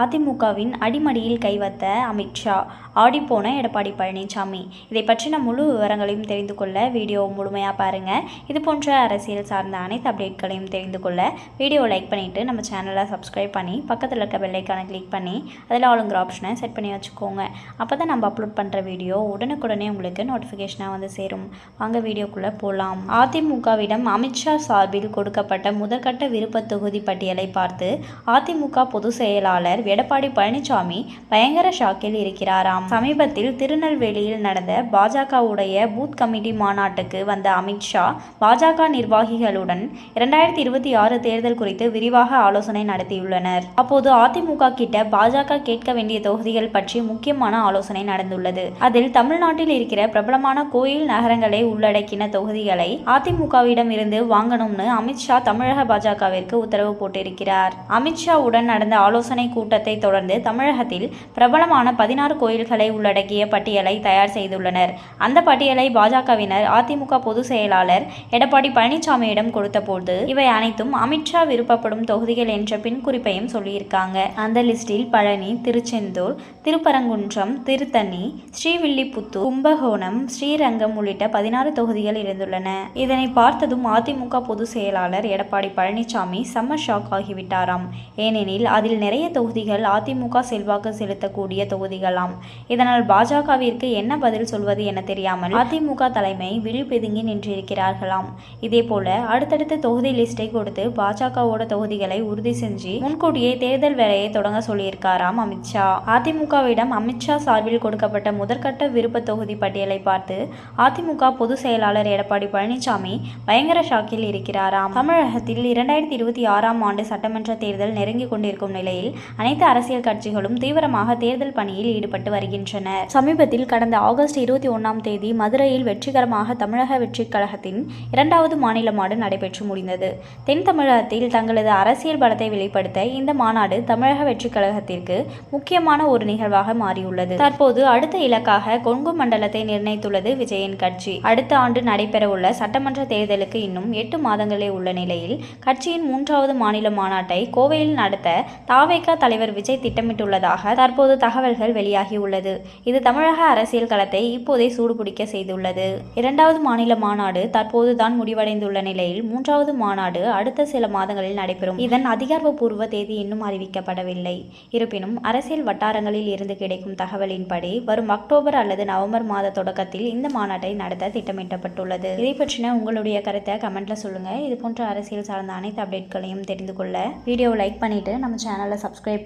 அதிமுகவின் அடிமடியில் கைவத்த அமித்ஷா ஆடிப்போன எடப்பாடி பழனிசாமி இதை பற்றின முழு விவரங்களையும் தெரிந்து கொள்ள வீடியோ முழுமையாக பாருங்கள் இது போன்ற அரசியல் சார்ந்த அனைத்து அப்டேட்களையும் தெரிந்து கொள்ள வீடியோ லைக் பண்ணிவிட்டு நம்ம சேனலை சப்ஸ்கிரைப் பண்ணி பக்கத்தில் இருக்க பெல்லைக்கான கிளிக் பண்ணி அதில் ஆளுங்கிற ஆப்ஷனை செட் பண்ணி வச்சுக்கோங்க. அப்போ தான் நம்ம அப்லோட் பண்ணுற வீடியோ உடனுக்குடனே உங்களுக்கு நோட்டிஃபிகேஷனாக வந்து சேரும். வாங்க வீடியோக்குள்ளே போகலாம் அதிமுகவிடம் அமித்ஷா சார்பில் கொடுக்கப்பட்ட முதற்கட்ட விருப்ப தொகுதி பட்டியலை பார்த்து அதிமுக பொதுச் செயலாளர் எடப்பாடி பழனிசாமி பயங்கர ஷாக்கில் இருக்கிறாராம். சமீபத்தில் திருநெல்வேலியில் நடந்த பாஜகவுடைய பூத் கமிட்டி மாநாட்டுக்கு வந்த அமித்ஷா பாஜக நிர்வாகிகளுடன் இரண்டாயிரத்தி இருபத்தி ஆறு தேர்தல் குறித்து விரிவாக ஆலோசனை நடத்தியுள்ளனர். அப்போது அதிமுக கிட்ட பாஜக கேட்க வேண்டிய தொகுதிகள் பற்றி முக்கியமான ஆலோசனை நடந்துள்ளது. அதில் தமிழ்நாட்டில் இருக்கிற பிரபலமான கோயில் நகரங்களை உள்ளடக்கின தொகுதிகளை அதிமுகவிடம் இருந்து வாங்கணும்னு அமித்ஷா தமிழக பாஜகவிற்கு உத்தரவு போட்டிருக்கிறார். அமித்ஷாவுடன் நடந்த ஆலோசனை கூட்டத்தை தொடர்ந்து தமிழகத்தில் பிரபலமான பதினாறு கோயில்களை உள்ளடக்கிய பட்டியலை தயார் செய்துள்ளனர். அந்த பட்டியலை பாஜகவினர் அதிமுக பொதுச் செயலாளர் எடப்பாடி பழனிசாமியிடம் கொடுத்தபோது இவை அனைத்தும் அமித்ஷா விருப்பப்படும் தொகுதிகள் என்ற பின் குறிப்பையும் சொல்லியிருக்காங்க. அந்த லிஸ்டில் பழனி திருச்செந்தூர் திருப்பரங்குன்றம் திருத்தணி ஸ்ரீவில்லிபுத்தூர் கும்பகோணம் ஸ்ரீரங்கம் உள்ளிட்ட பதினாறு தொகுதிகள் இருந்துள்ளன. இதனை பார்த்ததும் அதிமுக பொதுச் செயலாளர் எடப்பாடி பழனிசாமி செம்ம ஷாக் ஆகிவிட்டாராம். ஏனெனில் அதில் நிறைய தொகுதி தொகுதிகள் அதிமுக செல்வாக்கு செலுத்தக்கூடிய தொகுதிகளாம். இதனால் பாஜகவிற்கு என்ன பதில் சொல்வது என தெரியாமல் அதிமுக தலைமை விழிப்பெதுங்கி நின்றிருக்கிறார்களாம். இதேபோல அடுத்தடுத்த தொகுதி லிஸ்டை கொடுத்து பாஜகவோட தொகுதிகளை உறுதி செஞ்சு முன்கூட்டியே தேர்தல் வேலையை தொடங்க சொல்லியிருக்காராம் அமித்ஷா. அதிமுகவிடம் அமித்ஷா சார்பில் கொடுக்கப்பட்ட முதற்கட்ட விருப்ப தொகுதி பட்டியலை பார்த்து அதிமுக பொதுச் செயலாளர் எடப்பாடி பழனிசாமி பயங்கர ஷாக்கில் இருக்கிறாராம். தமிழகத்தில் இரண்டாயிரத்தி இருபத்தி ஆறாம் ஆண்டு சட்டமன்ற தேர்தல் நெருங்கிக் கொண்டிருக்கும் நிலையில் அனைத்து அரசியல் கட்சிகளும் தீவிரமாக தேர்தல் பணியில் ஈடுபட்டு வருகின்றனர். சமீபத்தில் கடந்த ஆகஸ்ட் இருபத்தி ஒன்றாம் தேதி மதுரையில் வெற்றிகரமாக தமிழக வெற்றிக் கழகத்தின் இரண்டாவது மாநில மாநாடு நடைபெற்று முடிந்தது. தென் தமிழகத்தில் தங்களது அரசியல் பலத்தை வெளிப்படுத்த இந்த மாநாடு தமிழக வெற்றிக் கழகத்திற்கு முக்கியமான ஒரு நிகழ்வாக மாறியுள்ளது. தற்போது அடுத்த இலக்காக கொங்கு மண்டலத்தை நிர்ணயித்துள்ளது விஜயன் கட்சி. அடுத்த ஆண்டு நடைபெறவுள்ள சட்டமன்ற தேர்தலுக்கு இன்னும் எட்டு மாதங்களே உள்ள நிலையில் கட்சியின் மூன்றாவது மாநில மாநாட்டை கோவையில் நடத்த தாவேகா தலைவர் விஜய் திட்டமிட்டுள்ளதாக தற்போது தகவல்கள் வெளியாகியுள்ளது. இது தமிழக அரசியல் களத்தை இப்போதே சூடுபிடிக்க செய்துள்ளது. இரண்டாவது மாநில மாநாடு தற்போது தான் முடிவடைந்துள்ள நிலையில் மூன்றாவது மாநாடு அடுத்த சில மாதங்களில் நடைபெறும். இதன் அதிகாரப்பூர்வ தேதி இன்னும் அறிவிக்கப்படவில்லை. இருப்பினும் அரசியல் வட்டாரங்களில் இருந்து கிடைக்கும் தகவலின்படி வரும் அக்டோபர் அல்லது நவம்பர் மாத தொடக்கத்தில் இந்த மாநாட்டை நடத்த திட்டமிட்டப்பட்டுள்ளது. இதை பற்றின உங்களுடைய கருத்தை கமெண்ட்ல சொல்லுங்க. இது போன்ற அரசியல் சார்ந்த அனைத்து அப்டேட்களையும் தெரிந்து கொள்ள வீடியோவை லைக் பண்ணிட்டு நம்ம சேனலை சப்ஸ்கிரைப்